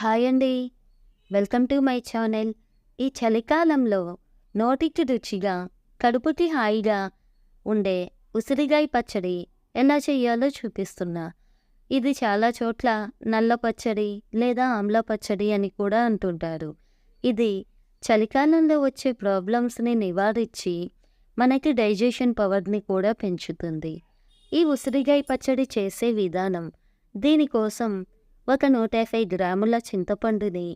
Hi అండి. Welcome to my channel. ఈ చలికాలంలో నోటికి రుచిగా కడుపుకి హాయిగా ఉండే ఉసిరిగాయ పచ్చడి ఎలా చేయాలో చూపిస్తున్నా. ఇది చాలా చోట్ల నల్ల పచ్చడి లేదా ఆమ్ల పచ్చడి అని కూడా అంటుంటారు. ఇది చలికాలంలో వచ్చే ప్రాబ్లమ్స్ని నివారించి మనకి డైజెషన్ పవర్ని కూడా పెంచుతుంది. ఈ ఉసిరికాయ పచ్చడి చేసే విధానం దీనికోసం ఒక నూట యాభై గ్రాముల చింతపండుని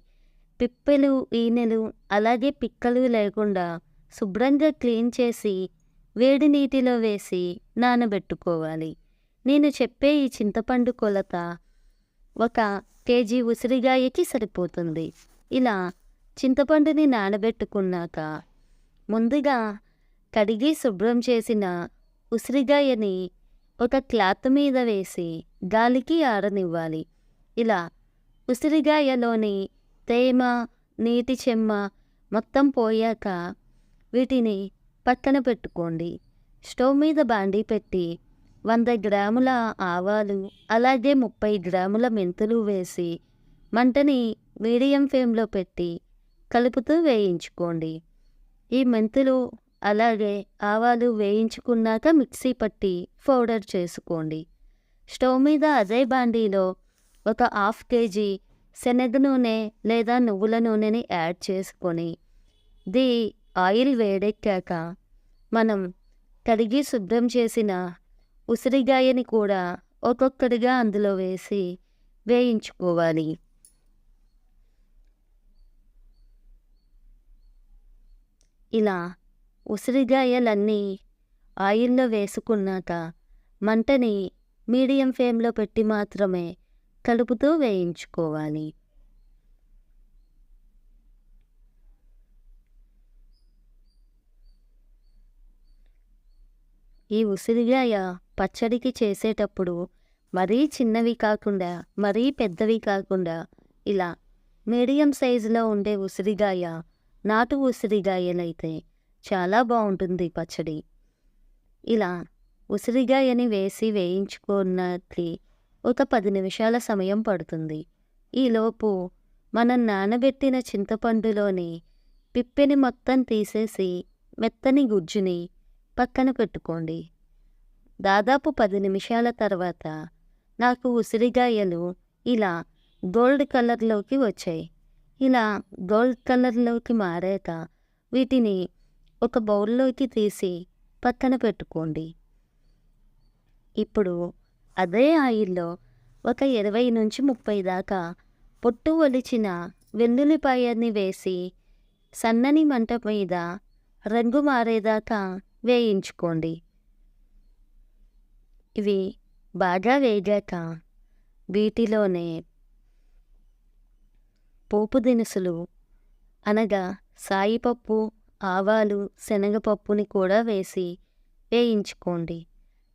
పిప్పెలు ఈనెలు అలాగే పిక్కలు లేకుండా శుభ్రంగా క్లీన్ చేసి వేడి నీటిలో వేసి నానబెట్టుకోవాలి. నేను చెప్పే ఈ చింతపండు కొలత ఒక కేజీ ఉసిరిగాయకి సరిపోతుంది. ఇలా చింతపండుని నానబెట్టుకున్నాక ముందుగా కడిగి శుభ్రం చేసిన ఉసిరిగాయని ఒక క్లాత్ మీద వేసి గాలికి ఆరనివ్వాలి. ఇలా ఉసిరికాయలోని తేమ నీటి చెమ్మ మొత్తం పోయాక వీటిని పక్కన పెట్టుకోండి. స్టవ్ మీద బాండీ పెట్టి వంద గ్రాముల ఆవాలు అలాగే ముప్పై గ్రాముల మెంతులు వేసి మంటని మీడియం ఫ్లేమ్లో పెట్టి కలుపుతూ వేయించుకోండి. ఈ మెంతులు అలాగే ఆవాలు వేయించుకున్నాక మిక్సీ పట్టి పౌడర్ చేసుకోండి. స్టవ్ మీద అదే బాండీలో ఒక హాఫ్ కేజీ శనగ నూనె లేదా నువ్వుల నూనెని యాడ్ చేసుకొని ది ఆయిల్ వేడెక్కాక మనం కడిగి శుభ్రం చేసిన ఉసిరిగాయని కూడా ఒక్కొక్కటిగా అందులో వేసి వేయించుకోవాలి. ఇలా ఉసిరిగాయలన్నీ ఆయిల్లో వేసుకున్నాక మంటని మీడియం ఫ్లేమ్లో పెట్టి మాత్రమే కలుపుతూ వేయించుకోవాలి. ఈ ఉసిరికాయ పచ్చడికి చేసేటప్పుడు మరీ చిన్నవి కాకుండా మరీ పెద్దవి కాకుండా ఇలా మీడియం సైజులో ఉండే ఉసిరికాయ నాటు ఉసిరిగాయలైతే చాలా బాగుంటుంది పచ్చడి. ఇలా ఉసిరికాయని వేసి వేయించుకున్నట్లు ఒక పది నిమిషాల సమయం పడుతుంది. ఈలోపు మనం నానబెట్టిన చింతపండులోని పిప్పెని మొత్తం తీసేసి మెత్తని గుజ్జుని పక్కన పెట్టుకోండి. దాదాపు పది నిమిషాల తర్వాత నాకు ఉసిరిగాయలు ఇలా గోల్డ్ కలర్లోకి వచ్చాయి. ఇలా గోల్డ్ కలర్లోకి మారాక వీటిని ఒక బౌల్లోకి తీసి పక్కన పెట్టుకోండి. ఇప్పుడు అదే ఆయిల్లో ఒక ఇరవై నుంచి ముప్పై దాకా పొట్టు ఒలిచిన వెల్లుల్లిపాయని వేసి సన్నని మంట మీద రంగు మారేదాకా వేయించుకోండి. ఇవి బాగా వేగాక వీటిలోనే పోపు దినుసులు అనగా సాయిపప్పు ఆవాలు శనగపప్పుని కూడా వేసి వేయించుకోండి.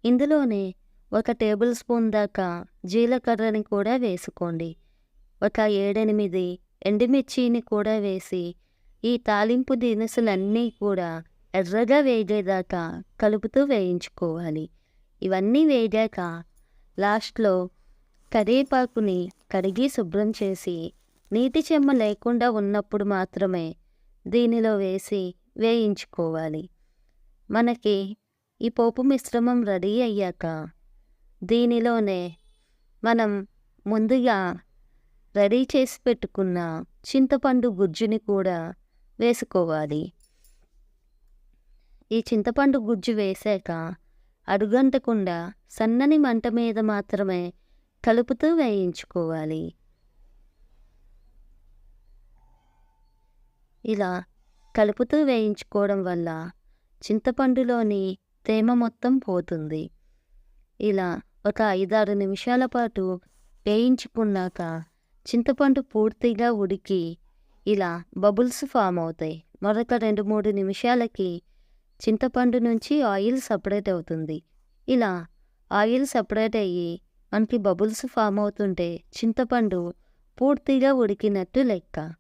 ఇందులోనే ఒక టేబుల్ స్పూన్ దాకా జీలకర్రని కూడా వేసుకోండి. ఒక ఏడెనిమిది ఎండుమిర్చిని కూడా వేసి ఈ తాలింపు దినుసులన్నీ కూడా ఎర్రగా వేగేదాకా కలుపుతూ వేయించుకోవాలి. ఇవన్నీ వేగాక లాస్ట్లో కరివేపాకుని కడిగి శుభ్రం చేసి నీటి చెమ్మ లేకుండా ఉన్నప్పుడు మాత్రమే దీనిలో వేసి వేయించుకోవాలి. మనకి ఈ పోపు మిశ్రమం రెడీ అయ్యాక దీనిలోనే మనం ముందుగా రెడీ చేసి పెట్టుకున్న చింతపండు గుజ్జుని కూడా వేసుకోవాలి. ఈ చింతపండు గుజ్జు వేసాక అడుగంటకుండా సన్నని మంట మీద మాత్రమే కలుపుతూ వేయించుకోవాలి. ఇలా కలుపుతూ వేయించుకోవడం వల్ల చింతపండులోని తేమ మొత్తం పోతుంది. ఇలా ఒక ఐదారు నిమిషాల పాటు వేయించుకున్నాక చింతపండు పూర్తిగా ఉడికి ఇలా బబుల్స్ ఫామ్ అవుతాయి. మరొక రెండు మూడు నిమిషాలకి చింతపండు నుంచి ఆయిల్ సపరేట్ అవుతుంది. ఇలా ఆయిల్ సపరేట్ అయ్యి మనకి బబుల్స్ ఫామ్ అవుతుంటే చింతపండు పూర్తిగా ఉడికినట్టు లెక్క.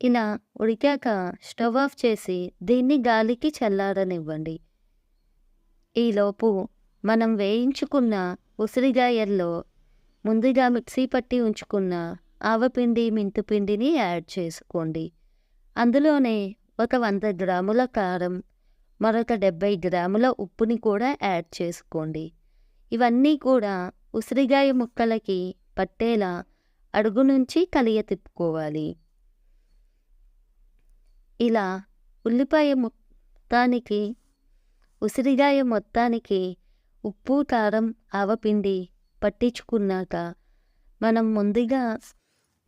ఇలా ఉడికాక స్టవ్ ఆఫ్ చేసి దీన్ని గాలికి చల్లారనివ్వండి. ఈలోపు మనం వేయించుకున్న ఉసిరిగాయల్లో ముందుగా మిక్సీ పట్టి ఉంచుకున్న ఆవపిండి మెంతిపిండిని యాడ్ చేసుకోండి. అందులోనే ఒక వంద గ్రాముల కారం మరొక డెబ్బై గ్రాముల ఉప్పుని కూడా యాడ్ చేసుకోండి. ఇవన్నీ కూడా ఉసిరిగాయ ముక్కలకి పట్టేలా అడుగు నుంచి కలియ తిప్పుకోవాలి. ఇలా ఉల్లిపాయ మొత్తానికి ఉసిరిగాయ మొత్తానికి ఉప్పు కారం ఆవపిండి పట్టించుకున్నాక మనం ముందుగా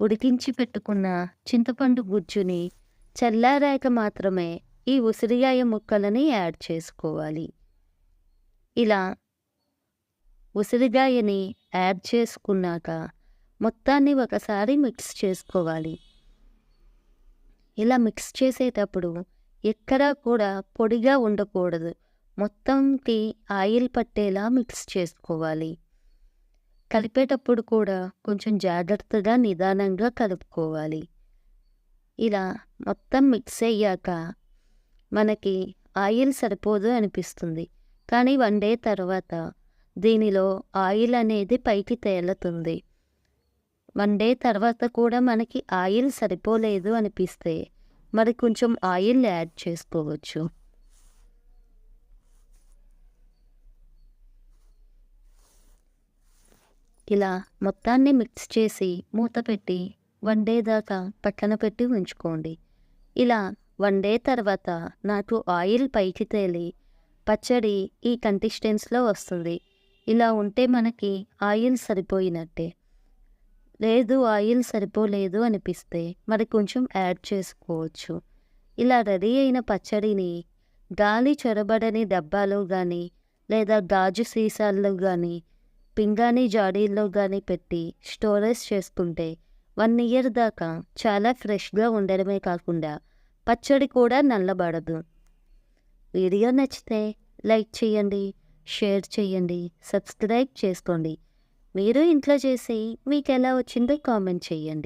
ఉడికించి పెట్టుకున్న చింతపండు గుజ్జుని చల్లారాక మాత్రమే ఈ ఉసిరిగాయ ముక్కలని యాడ్ చేసుకోవాలి. ఇలా ఉసిరిగాయని యాడ్ చేసుకున్నాక మొత్తాన్ని ఒకసారి మిక్స్ చేసుకోవాలి. ఇలా మిక్స్ చేసేటప్పుడు ఎక్కడా కూడా పొడిగా ఉండకూడదు. మొత్తంకి ఆయిల్ పట్టేలా మిక్స్ చేసుకోవాలి. కలిపేటప్పుడు కూడా కొంచెం జాగ్రత్తగా నిదానంగా కలుపుకోవాలి. ఇలా మొత్తం మిక్స్ అయ్యాక మనకి ఆయిల్ సరిపోదు అనిపిస్తుంది. కానీ వన్ డే తర్వాత దీనిలో ఆయిల్ అనేది పైకి తేలుతుంది. వన్ డే తర్వాత కూడా మనకి ఆయిల్ సరిపోలేదు అనిపిస్తే మరి కొంచెం ఆయిల్ యాడ్ చేసుకోవచ్చు. ఇలా మొత్తాన్ని మిక్స్ చేసి మూత పెట్టి వన్ డే దాకా పక్కన పెట్టి ఉంచుకోండి. ఇలా వన్ డే తర్వాత నాకు ఆయిల్ పైకి తేలి పచ్చడి ఈ కంటిస్టెన్స్లో వస్తుంది. ఇలా ఉంటే మనకి ఆయిల్ సరిపోయినట్టే. లేదు ఆయిల్ సరిపోలేదు అనిపిస్తే మరి కొంచెం యాడ్ చేసుకోవచ్చు. ఇలా రెడీ అయిన పచ్చడిని గాలి చొరబడని డబ్బాలో కానీ లేదా గాజు సీసాల్లో కానీ పింగాణి జాడీల్లో కానీ పెట్టి స్టోరేజ్ చేసుకుంటే వన్ ఇయర్ దాకా చాలా ఫ్రెష్గా ఉండడమే కాకుండా పచ్చడి కూడా నల్లబడదు. వీడియో నచ్చితే లైక్ చేయండి షేర్ చేయండి సబ్స్క్రైబ్ చేసుకోండి. మీరు ఇంట్లో చేసి మీకు ఎలా వచ్చిందో కామెంట్ చేయండి.